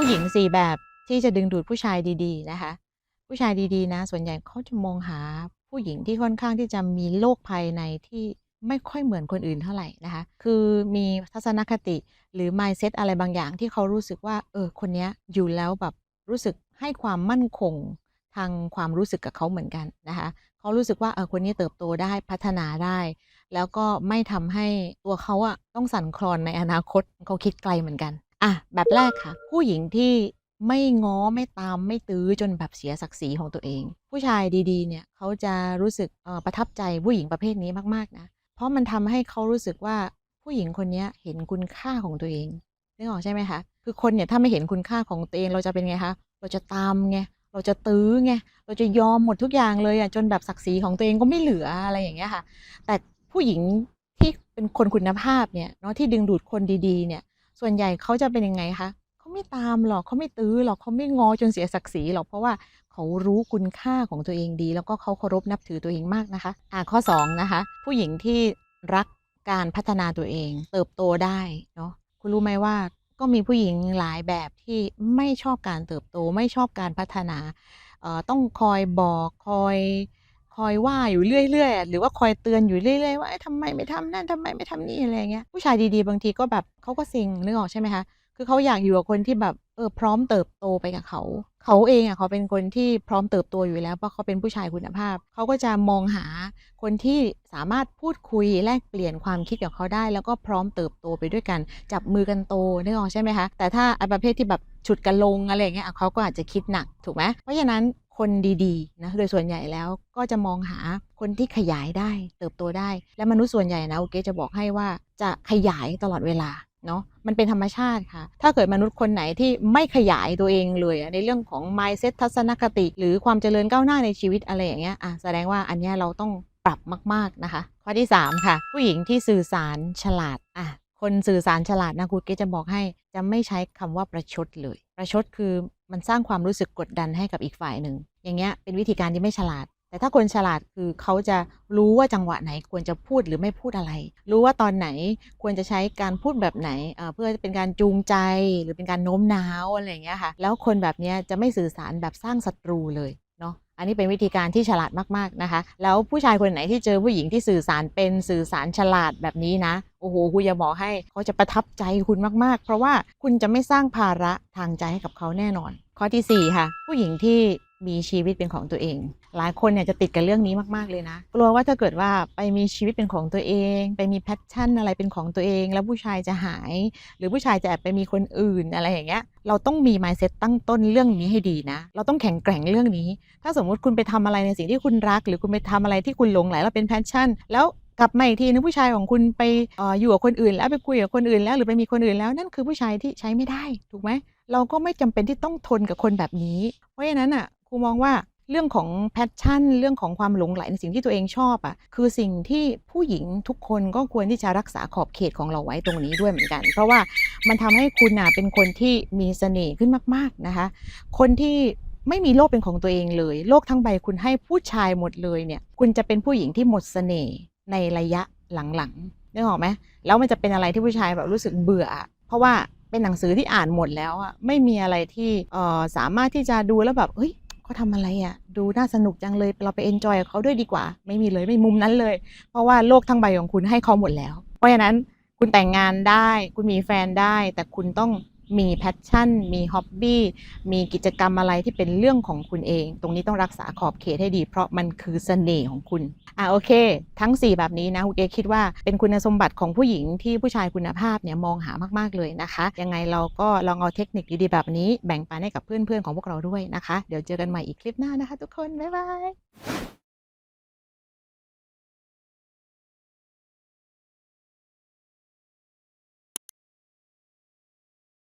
ผู้หญิง4แบบที่จะดึงดูดผู้ชายดีๆนะคะ ผู้ชายดีๆนะ ส่วนใหญ่เขาจะมองหาผู้หญิงที่ค่อนข้างที่จะมีโลกภายในที่ไม่ค่อยเหมือนคนอื่นเท่าไหร่นะคะ คือมีทัศนคติหรือ mindset อะไรบางอย่างที่เขารู้สึกว่า เออ คนนี้อยู่แล้วแบบรู้สึกให้ความมั่นคงทางความรู้สึกกับเขาเหมือนกันนะคะ เขารู้สึกว่าเออคนนี้เติบโตได้พัฒนาได้ แล้วก็ไม่ทำให้ตัวเขาอะต้องสั่นคลอนในอนาคตเขาคิดไกลเหมือนกัน อะแบบแรกค่ะ ผู้หญิงที่ไม่ง้อไม่ตามไม่ตื้อจนแบบเสียศักดิ์ศรีของตัวเอง ผู้ชายดีๆ เนี่ยเขาจะรู้สึกประทับใจผู้หญิงประเภทนี้มากๆนะเพราะมันทำให้เขารู้สึกว่าผู้หญิงคนนี้เห็นคุณค่าของตัวเองนึกออกใช่ไหมคะ?คือคนเนี่ยถ้าไม่เห็นคุณค่าของตัวเองเราจะเป็นไงคะ?เราจะตามไงเราจะตื้อไงเราจะยอมหมดทุกอย่างเลยอะจนแบบศักดิ์ศรีของตัวเองก็ไม่เหลืออะไรอย่างเงี้ยค่ะ แต่ผู้หญิงที่เป็นคนคุณภาพเนี่ยเนาะที่ดึงดูดคนดีๆเนี่ย ส่วนใหญ่เขาจะเป็นยังไงคะ?เขาไม่ตามหรอกเขาไม่ตื้อหรอกเขาไม่งอจนเสียศักดิ์ศรีหรอกเพราะว่าเขารู้คุณค่าของตัวเองดี แล้วก็เขาเคารพนับถือตัวเองมากนะคะอ่าข้อ2นะคะผู้หญิงที่รักการพัฒนาตัวเอง เติบโตได้เนาะคุณรู้ไหมว่าก็มีผู้หญิงหลายแบบที่ไม่ชอบการเติบโตไม่ชอบการพัฒนาเอ่อต้องคอยบอกคอย อยว่าอยู่เรื่อยๆหรือว่าคอยเตือนอยู่เรื่อยๆว่าเอ๊ะทำไมไม่ทำนั่นทำไมไม่ทำนี่อะไรเงี้ยผู้ชายดีๆ บางทีก็แบบเขาก็เซ็งนึกออกใช่ไหมคะ?คือเขาอยากอยู่กับคนที่แบบเออพร้อมเติบโตไปกับเขา เขาเองอะเขาเป็นคนที่พร้อมเติบโตอยู่แล้วเพราะเขาเป็นผู้ชายคุณภาพ เขาก็จะมองหาคนที่สามารถพูดคุยแลกเปลี่ยนความคิดกับเขาได้ แล้วก็พร้อมเติบโตไปด้วยกัน จับมือกันโตนึกออกใช่ไหมคะ?แต่ถ้าไอ้ประเภทที่แบบฉุดกันลงอะไรอย่างเงี้ยเขาก็อาจจะคิดหนักถูกไหม?เพราะฉะนั้น คนดีๆนะโดยส่วนใหญ่แล้วก็จะมองหาคนที่ขยายได้เติบโตได้ และมนุษย์ส่วนใหญ่นะโอเคจะบอกให้ว่าจะขยายตลอดเวลาเนาะมันเป็นธรรมชาติค่ะ ถ้าเกิดมนุษย์คนไหนที่ไม่ขยายตัวเองเลยในเรื่องของ mindset ทัศนคติ หรือความเจริญก้าวหน้าในชีวิตอะไรอย่างเงี้ยอะแสดงว่าอันเนี้ยเราต้องปรับมาก ๆนะคะ ข้อที่ 3 ค่ะ ผู้หญิงที่สื่อสารฉลาดอะคนสื่อสารฉลาดนะครูเกจะบอกให้จะไม่ใช้คำว่าประชดเลย ประชดคือ มันสร้างความรู้สึกกดดันให้กับอีกฝ่ายหนึ่ง อย่างเงี้ยเป็นวิธีการที่ไม่ฉลาด แต่ถ้าคนฉลาดคือเขาจะรู้ว่าจังหวะไหนควรจะพูดหรือไม่พูดอะไร รู้ว่าตอนไหนควรจะใช้การพูดแบบไหนเอ่อเพื่อเป็นการจูงใจหรือเป็นการโน้มน้าวอะไรอย่างเงี้ยค่ะ แล้วคนแบบเนี้ยจะไม่สื่อสารแบบสร้างศัตรูเลย อันนี้เป็นวิธีการที่ฉลาดมากๆนะคะ แล้วผู้ชายคนไหนที่เจอผู้หญิงที่สื่อสารเป็นสื่อสารฉลาดแบบนี้นะ โอ้โหคุณจะบอกให้เขาจะประทับใจคุณมากๆ เพราะว่าคุณจะไม่สร้างภาระทางใจให้กับเขาแน่นอน ข้อที่ 4 ค่ะ ผู้หญิงที่ มีชีวิตเป็นของตัวเอง หลายคนเนี่ยจะติดกับเรื่องนี้มากๆเลยนะ กลัวว่าถ้าเกิดว่าไปมีชีวิตเป็นของตัวเอง ไปมี passion อะไรเป็นของตัวเอง แล้วผู้ชายจะหาย หรือผู้ชายจะแอบไปมีคนอื่นอะไรอย่างเงี้ย เราต้องมี mindset ตั้งต้นเรื่องนี้ให้ดีนะ เราต้องแข็งแกร่งเรื่องนี้ ถ้าสมมุติคุณไปทำอะไรในสิ่งที่คุณรัก หรือคุณไปทำอะไรที่คุณหลงใหลแล้วเป็น passion แล้วกลับมาอีกทีนึ่งผู้ชายของคุณไปอออยู่กับคนอื่น แล้วไปคุยกับคนอื่นแล้วหรือไปมีคนอื่นแล้วนั่นคือผู้ชายที่ใช้ไม่ได้ถูกไหม?เราก็ไม่จำเป็นที่ต้องทนกับคนแบบนี้ เพราะฉะนั้นน่ะ ครูมองว่าเรื่องของ passion เรื่องของความหลงใหลในสิ่งที่ตัวเองชอบอะคือสิ่งที่ผู้หญิงทุกคนก็ควรที่จะรักษาขอบเขตของเราไว้ตรงนี้ด้วยเหมือนกัน เพราะว่ามันทำให้คุณน่ะเป็นคนที่มีเสน่ห์ขึ้นมาก ๆนะคะ คนที่ไม่มีโลกเป็นของตัวเองเลย โลกทั้งใบคุณให้ผู้ชายหมดเลยเนี่ย คุณจะเป็นผู้หญิงที่หมดเสน่ห์ในระยะหลังๆนึกออกไหม?แล้วมันจะเป็นอะไรที่ผู้ชายแบบรู้สึกเบื่อ เพราะว่าเป็นหนังสือที่อ่านหมดแล้วอะไม่มีอะไรที่เออสามารถที่จะดูแล้วแบบเฮ้ย เขาทำอะไรอะดูน่าสนุกจังเลยเราไปเอนจอยกับเขาด้วยดีกว่า ไม่มีเลยไม่มุมนั้นเลย เพราะว่าโลกทั้งใบของคุณให้เขาหมดแล้ว เพราะฉะนั้นคุณแต่งงานได้ คุณมีแฟนได้ แต่คุณต้อง มี passion มีฮ็อบบี้ มีกิจกรรมอะไรที่เป็นเรื่องของคุณเอง ตรงนี้ต้องรักษาขอบเขตให้ดี เพราะมันคือเสน่ห์ของคุณ อ่าโอเค ทั้ง 4 แบบนี้นะครูเกรซคิดว่าเป็นคุณสมบัติของผู้หญิงที่ผู้ชายคุณภาพเนี่ยมองหามากๆเลยนะคะ ยังไงเราก็ลองเอาเทคนิคดีๆแบบนี้แบ่งปันให้กับเพื่อนๆของพวกเราด้วยนะคะ เดี๋ยวเจอกันใหม่อีกคลิปหน้านะคะ ทุกคน บ๊ายบาย